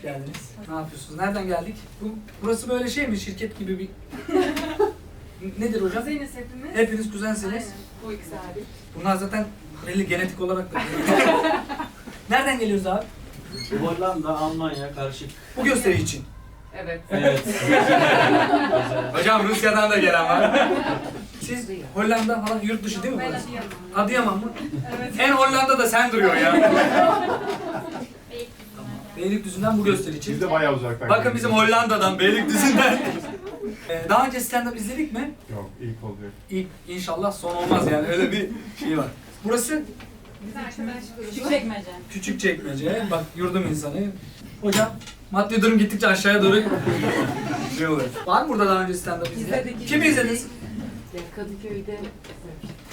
Hoş geldiniz. Ne yapıyorsunuz? Nereden geldik? Bu, burası böyle şey mi? Şirket gibi bir... Nedir hocam? Kuzeniz hepimiz. Hepiniz kuzensiniz. Aynen. Bu ikisi hariç. Bunlar zaten belli genetik olarak da. Nereden geliyoruz abi? Hollanda, Almanya karışık. Bu gösteri için. Evet. Evet. Hocam Rusya'dan da gelen var. Siz Hollanda falan yurt dışı değil mi Ben burası? Adıyaman. Adıyaman mı? Evet. En Hollanda da sen duruyorsun ya. Beylikdüzü'nden bu gösteri için. Biz de bayağı uzaktan Bakın geldik. bizim Hollanda'dan, Beylikdüzü'nden. Ee, Daha önce stand-up izledik mi? Yok ilk oluyor. İlk inşallah son olmaz yani öyle bir şey var. Burası grubu. Küçükçekmece. küçük çekmece. Bak yurdum insanı. Hocam maddi durum gittikçe aşağıya doğru şey oluyor. Var mı burada daha önce stand-up izleyen? İzledik. Kim izlediniz? Kadıköy'de.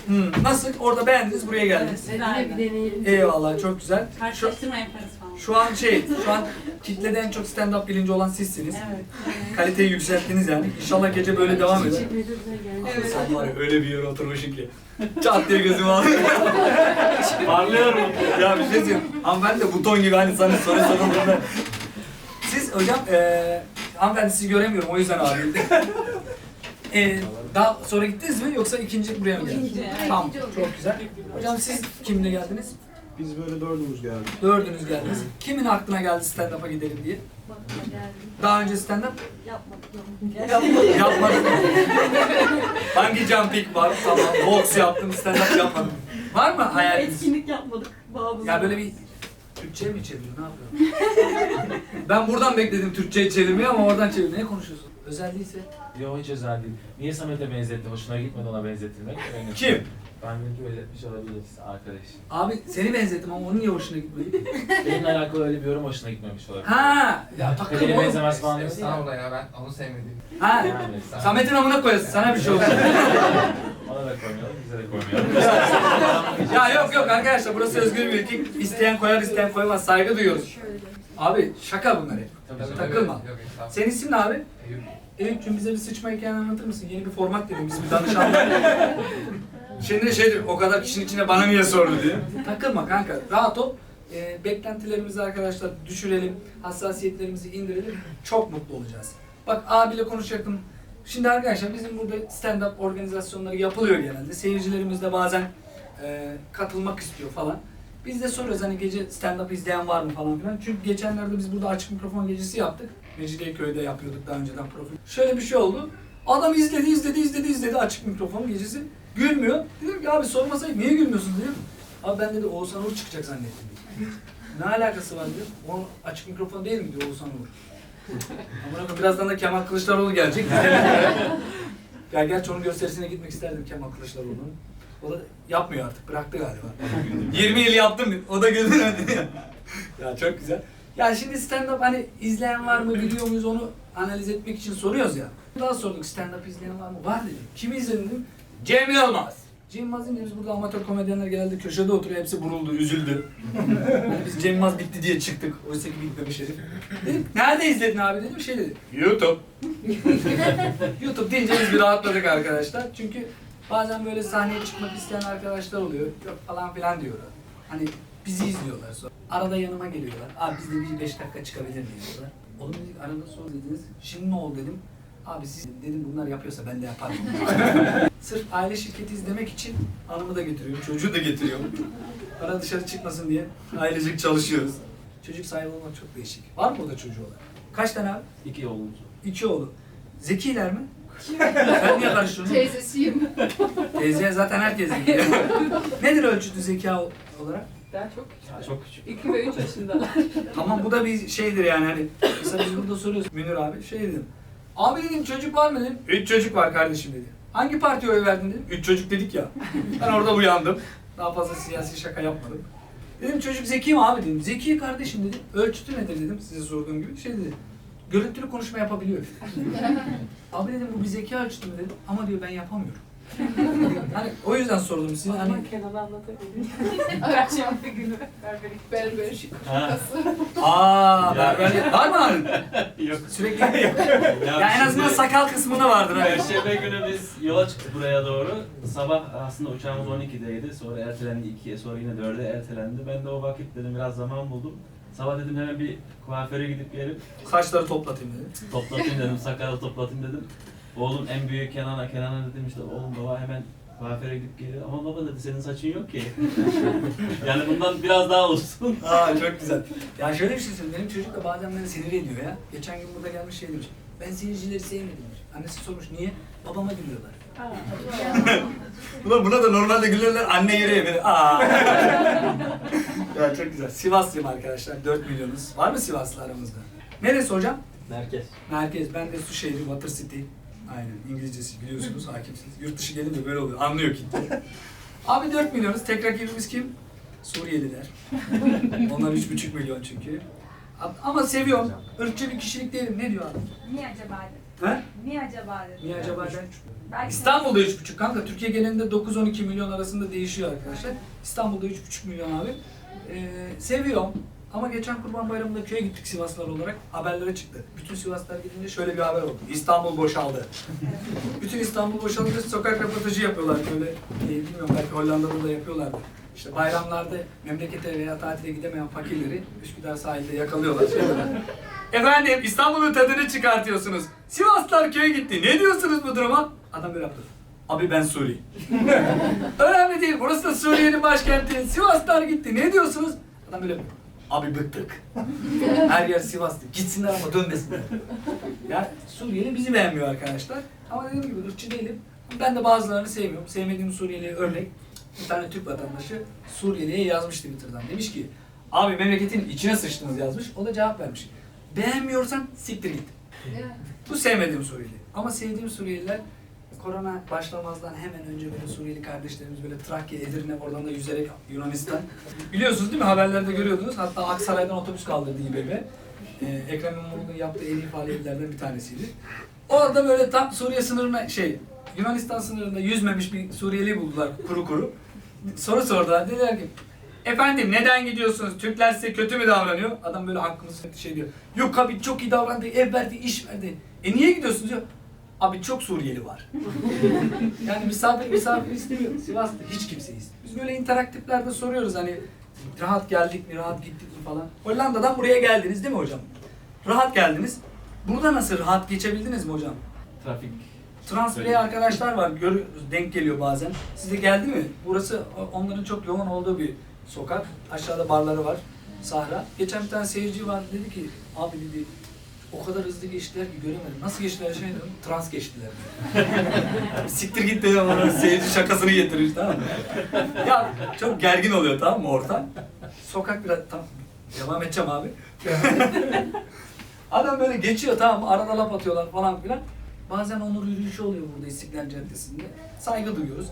Hmm, nasıl? Orada beğendiniz, buraya geldiniz. Evet, yine bir deneyelim. Eyvallah, çok güzel. Şu, Karşılaştırma yaparız falan. Şu an şey, şu an kitlede en çok stand-up bilinci olan sizsiniz. Evet. Kaliteyi yükselttiniz yani. İnşallah gece böyle devam eder. Evet. Sen var ya öyle bir yere oturmuşsun ki. Çat diye gözümü aldı. Parlıyor mu? ya bir şey diyeyim. Hanımefendi de buton gibi hani sana soru sorulduğunda. Siz hocam eee hanımefendi sizi göremiyorum o yüzden abi. Eee daha sonra gittiniz mi yoksa ikinci buraya mı geldiniz? İkinci. Tamam çok güzel. Hocam siz kimle geldiniz? Biz böyle dördümüz geldik. Dördünüz geldiniz. Kimin aklına geldi stand-up'a gidelim diye? Daha önce stand-up yapmadım. Bungee jumping var tamam. Boks yaptım stand-up yapmadım. Var mı hayaliniz? Etkinlik yapmadık. Bağımız. Ya böyle bir Türkçe'ye mi çeviriyor? Ne yapıyor? ben buradan bekledim Türkçe'ye çevirmeyi ama oradan çeviriyor. Ne konuşuyorsun? Özel değilse. Yok hiç özel değil. Niye Samet'e benzetti? Hoşuna gitmedi ona benzetilmek. Öyle. Kim? Ben belki benzetmiş olabiliriz arkadaş. Abi seni benzettim ama onun niye hoşuna gitmedi? Benimle alakalı öyle bir yorum hoşuna gitmemiş olabilir. ha! Ya takım Benim oğlum. benzemez falan diyorsun ya. Estağfurullah ya ben onu sevmedim. Ha! Yani, Samet'in amına koyasın sana bir şey oldu. Ona da koymayalım, bize de koymayalım. ya yok yok arkadaşlar burası özgür bir ülke. İsteyen koyar isteyen koymaz. Saygı duyuyoruz. Abi şaka bunlar hep. Tabii takılma. Yok estağfurullah. Senin isim ne abi? Eyüp. Eyüp'cüğüm bize bir sıçma hikayeni anlatır mısın? Yeni bir format dedim biz bir danışanlar. Şimdi şey diyor, o kadar kişinin içine bana niye sordu diye. Takılma kanka, rahat ol. Ee, beklentilerimizi arkadaşlar düşürelim, hassasiyetlerimizi indirelim. Çok mutlu olacağız. Bak abiyle konuşacaktım. Şimdi arkadaşlar bizim burada stand-up organizasyonları yapılıyor genelde. Seyircilerimiz de bazen e, katılmak istiyor falan. Biz de soruyoruz hani gece stand-up izleyen var mı falan filan. Çünkü geçenlerde biz burada açık mikrofon gecesi yaptık. Mecidiyeköy'de yapıyorduk daha önceden profil. Şöyle bir şey oldu. Adam izledi, izledi, izledi, izledi açık mikrofon gecesi. Gülmüyor. Dedim ki abi sormasaydık niye gülmüyorsun dedim. Abi ben dedi Oğuzhan Uğur çıkacak zannettim. ne alakası var dedim. O açık mikrofon değil mi diyor Oğuzhan Uğur. Koyayım, birazdan da Kemal Kılıçdaroğlu gelecek. ya gerçi onun gösterisine gitmek isterdim Kemal Kılıçdaroğlu'nun. O da yapmıyor artık. Bıraktı galiba. 20 yıl yaptım. O da güldü. ya çok güzel. Ya şimdi stand-up hani izleyen var mı biliyor muyuz onu analiz etmek için soruyoruz ya. Daha sorduk stand-up izleyen var mı? Var dedim. Kimi izledin dedim. Cem Yılmaz. Cem Yılmaz deyince biz burada amatör komedyenler geldi köşede oturuyor hepsi buruldu, üzüldü. hani biz Cem Yılmaz bitti diye çıktık. Oysa ki bitmemiş herif. Dedim nerede izledin abi dedim şey dedi. YouTube. YouTube deyince biz bir rahatladık arkadaşlar. Çünkü bazen böyle sahneye çıkmak isteyen arkadaşlar oluyor. Yok falan filan diyorlar. Hani bizi izliyorlar sonra. Arada yanıma geliyorlar. Abi biz de bir beş dakika çıkabilir miyiz diyorlar. Oğlum dedik arada sor dediniz. Şimdi ne oldu dedim. Abi siz dedim bunlar yapıyorsa ben de yaparım. Sırf aile şirketi izlemek için hanımı da getiriyorum, çocuğu da getiriyorum. Para dışarı çıkmasın diye ailecek çalışıyoruz. Çocuk sahibi olmak çok değişik. Var mı burada çocuğu olan? Kaç tane abi? İki olunca. İki oğlu. Zekiler mi? Sen niye karıştırıyorsun? Teyzesiyim. Teyze zaten herkes zeki. Nedir ölçütü zeka olarak? Daha çok küçük. Çok küçük. 2 ve 3 yaşındalar. Tamam bu da bir şeydir yani hani. Mesela biz burada soruyoruz Münir abi şey dedim. Abi dedim çocuk var mı dedim. Üç çocuk var kardeşim dedi. Hangi partiye oy verdin dedim. Üç çocuk dedik ya. Ben orada uyandım. Daha fazla siyasi şaka yapmadım. Dedim çocuk zeki mi abi dedim. Zeki kardeşim dedi. Ölçütü nedir dedim size sorduğum gibi. Şey dedi. Görüntülü konuşma yapabiliyor. abi dedim bu bir zeka ölçütü mü dedim. Ama diyor ben yapamıyorum. hani o yüzden sordum size hani Ama Kenan'a anlatabilirim. Akşam bir günü berberik berber şık. Ha. Aa, Ya. berber var mı ağrın? Yok. Sürekli ya en azından sakal kısmında vardır hani. Perşembe günü biz yola çıktık buraya doğru. Sabah aslında uçağımız 12'deydi. Sonra ertelendi 2'ye, sonra yine 4'e ertelendi. Ben de o vakit dedim biraz zaman buldum. Sabah dedim hemen bir kuaföre gidip gelip Saçları toplatayım dedi. toplatayım dedim, sakalı toplatayım dedim. Oğlum en büyük Kenan'a, Kenan'a dedim işte oğlum baba hemen kuaföre gidip geliyor. Ama baba dedi senin saçın yok ki. yani bundan biraz daha olsun. Aa çok güzel. Ya şöyle bir şey söyleyeyim. Benim çocuk da bazen beni sinir ediyor ya. Geçen gün burada gelmiş şey demiş. Ben seyircileri sevmedim demiş. Annesi sormuş niye? Babama gülüyorlar. Ulan buna da normalde gülüyorlar. Anne yere beni. Aa. ya çok güzel. Sivaslıyım arkadaşlar. 4 milyonuz. Var mı Sivaslı aramızda? Neresi hocam? Merkez. Merkez. Ben de su şehri, Water City. Aynen. İngilizcesi biliyorsunuz, hakimsiniz. Yurt dışı gelince böyle oluyor. Anlıyor ki. Abi 4 milyonuz. Tek rakibimiz kim? Suriyeliler. Onlar 3,5 milyon çünkü. Ama seviyorum. Irkçı bir kişilik değilim. Ne diyor adam? Niye acaba dedi? He? Niye acaba dedi? Niye acaba ben? Belki İstanbul'da 3,5 kanka. Türkiye genelinde 9-12 milyon arasında değişiyor arkadaşlar. İstanbul'da 3,5 milyon abi. Ee, seviyorum. Ama geçen Kurban Bayramı'nda köye gittik Sivaslılar olarak. Haberlere çıktı. Bütün Sivaslılar gidince şöyle bir haber oldu. İstanbul boşaldı. Bütün İstanbul boşalınca sokak röportajı yapıyorlar böyle. E, bilmiyorum belki Hollanda'da da yapıyorlardı. İşte bayramlarda memlekete veya tatile gidemeyen fakirleri Üsküdar sahilde yakalıyorlar. Şey. Efendim İstanbul'un tadını çıkartıyorsunuz. Sivaslılar köye gitti. Ne diyorsunuz bu duruma? Adam böyle yaptı. Abi ben Suri. Önemli değil. Burası da Suriye'nin başkenti. Sivaslılar gitti. Ne diyorsunuz? Adam böyle Abi bıktık. Her yer Sivas'tı. Gitsinler ama dönmesinler. Ya Suriyeli bizi beğenmiyor arkadaşlar. Ama dediğim gibi ırkçı değilim. Ben de bazılarını sevmiyorum. Sevmediğim Suriyeli örnek. Bir tane Türk vatandaşı Suriyeli'ye yazmış Twitter'dan. Demiş ki abi memleketin içine sıçtınız yazmış. O da cevap vermiş. Beğenmiyorsan siktir git. Bu sevmediğim Suriyeli. Ama sevdiğim Suriyeliler korona başlamazdan hemen önce böyle Suriyeli kardeşlerimiz böyle Trakya, Edirne oradan da yüzerek Yunanistan. Biliyorsunuz değil mi? Haberlerde görüyordunuz. Hatta Aksaray'dan otobüs kaldırdı İBB. Ee, Ekrem İmamoğlu'nun yaptığı en iyi faaliyetlerden bir tanesiydi. Orada böyle tam Suriye sınırına şey Yunanistan sınırında yüzmemiş bir Suriyeli buldular kuru kuru. Soru sordular. Dediler ki Efendim neden gidiyorsunuz? Türkler size kötü mü davranıyor? Adam böyle hakkımız şey diyor. Yok abi çok iyi davrandı, ev verdi, iş verdi. E niye gidiyorsunuz diyor. Abi çok Suriyeli var. yani misafir misafir istemiyor. Sivas'ta hiç kimse istemiyor. Biz böyle interaktiflerde soruyoruz hani rahat geldik mi, rahat gittik mi falan. Hollanda'dan buraya geldiniz değil mi hocam? Rahat geldiniz. Burada nasıl rahat geçebildiniz mi hocam? Trafik. Transplay arkadaşlar var. Görüyoruz, denk geliyor bazen. Size geldi mi? Burası onların çok yoğun olduğu bir sokak. Aşağıda barları var. Sahra. Geçen bir tane seyirci var. Dedi ki abi dedi o kadar hızlı geçtiler ki göremedim. Nasıl geçtiler şey dedim. Trans geçtiler. Siktir git dedim ona. Seyirci şakasını getirir tamam mı? Ya çok gergin oluyor tamam mı ortam? Sokak biraz tam devam edeceğim abi. Adam böyle geçiyor tamam? Arada laf atıyorlar falan filan. Bazen onur yürüyüşü oluyor burada İstiklal Caddesi'nde. Saygı duyuyoruz.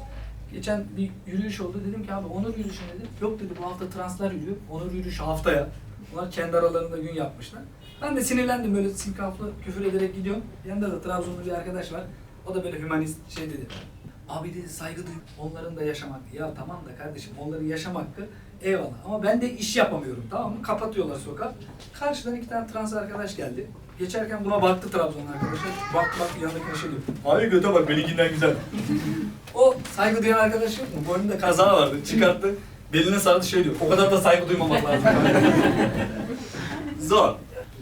Geçen bir yürüyüş oldu. Dedim ki abi onur yürüyüşü dedim. Yok dedi bu hafta translar yürüyor. Onur yürüyüşü haftaya. Bunlar kendi aralarında gün yapmışlar. Ben de sinirlendim böyle sinkaflı küfür ederek gidiyorum. Yanında da Trabzonlu bir arkadaş var. O da böyle hümanist şey dedi. Abi dedi saygı duy. Onların da yaşam hakkı. Ya tamam da kardeşim onların yaşam hakkı eyvallah. Ama ben de iş yapamıyorum tamam mı? Kapatıyorlar sokak. Karşıdan iki tane trans arkadaş geldi. Geçerken buna baktı Trabzonlu arkadaşlar. Bak bak yanındakine şey diyor. Hayır göte bak benimkinden güzel. o saygı duyan arkadaş yok mu? Boynunda kaza vardı. Çıkarttı. Beline sardı şey diyor. O kadar da saygı duymamak lazım. Zor.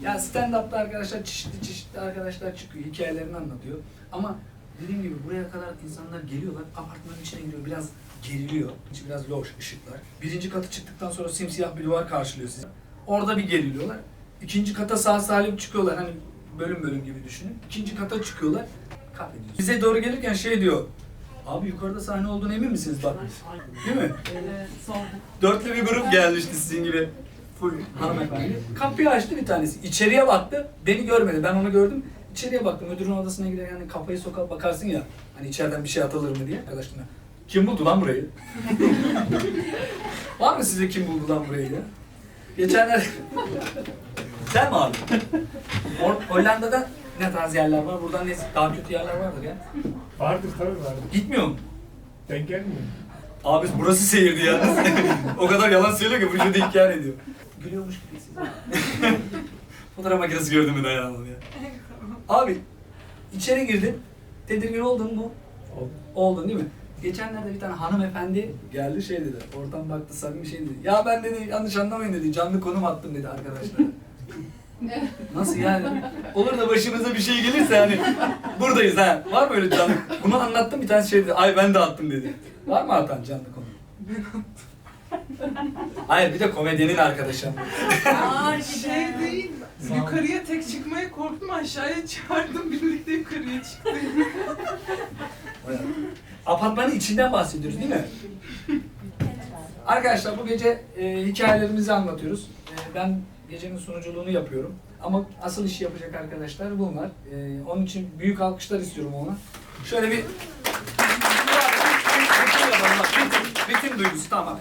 Ya stand-up'ta arkadaşlar çeşitli çeşitli arkadaşlar çıkıyor. Hikayelerini anlatıyor. Ama dediğim gibi buraya kadar insanlar geliyorlar. Apartmanın içine giriyor. Biraz geriliyor. İçi biraz loş ışıklar. Birinci katı çıktıktan sonra simsiyah bir duvar karşılıyor sizi. Orada bir geriliyorlar. İkinci kata sağ salim çıkıyorlar. Hani bölüm bölüm gibi düşünün. İkinci kata çıkıyorlar. Kahrediyorsun. Bize doğru gelirken şey diyor. Abi yukarıda sahne olduğunu emin misiniz bak? Değil mi? Dörtlü bir grup gelmişti sizin gibi. Full hanımefendi. Kapıyı açtı bir tanesi. İçeriye baktı. Beni görmedi. Ben onu gördüm. İçeriye baktım. Müdürün odasına girerken hani kafayı sokağa bakarsın ya. Hani içeriden bir şey atılır mı diye. Arkadaşına. Kim buldu lan burayı? Var mı size kim buldu lan burayı ya? Geçenler... Sen mi abi? Hol- Hollanda'da ne tarz yerler var? Buradan ne daha kötü yerler vardır ya. Vardır tabii vardır. Gitmiyor mu? Denk gelmiyor. Abi burası seyirdi ya. o kadar yalan söylüyor ki vücudu inkar ediyor. Gülüyormuş gibi hissediyorum. Fotoğraf makinesi gördüm mü dayanamadım ya. Abi içeri girdin. Tedirgin oldun mu? Oldu. Oldun değil mi? geçenlerde bir tane hanımefendi geldi şey dedi. Oradan baktı samimi şey dedi. Ya ben dedi yanlış anlamayın dedi. Canlı konum attım dedi arkadaşlara. Nasıl yani? Olur da başımıza bir şey gelirse hani buradayız ha. Var mı öyle canlı? Bunu anlattım bir tane şey dedi. Ay ben de attım dedi. Var mı atan canlı konu? Hayır bir de komedyenin arkadaşı. Ağır Şey değil. Yukarıya tek çıkmaya korktum aşağıya çağırdım birlikte yukarıya çıktık. Apartmanın içinden bahsediyoruz değil mi? Arkadaşlar bu gece e, hikayelerimizi anlatıyoruz. E, ben gecenin sunuculuğunu yapıyorum. Ama asıl işi yapacak arkadaşlar bunlar. E, onun için büyük alkışlar istiyorum ona. Şöyle bir... Ritim duygusu tamam.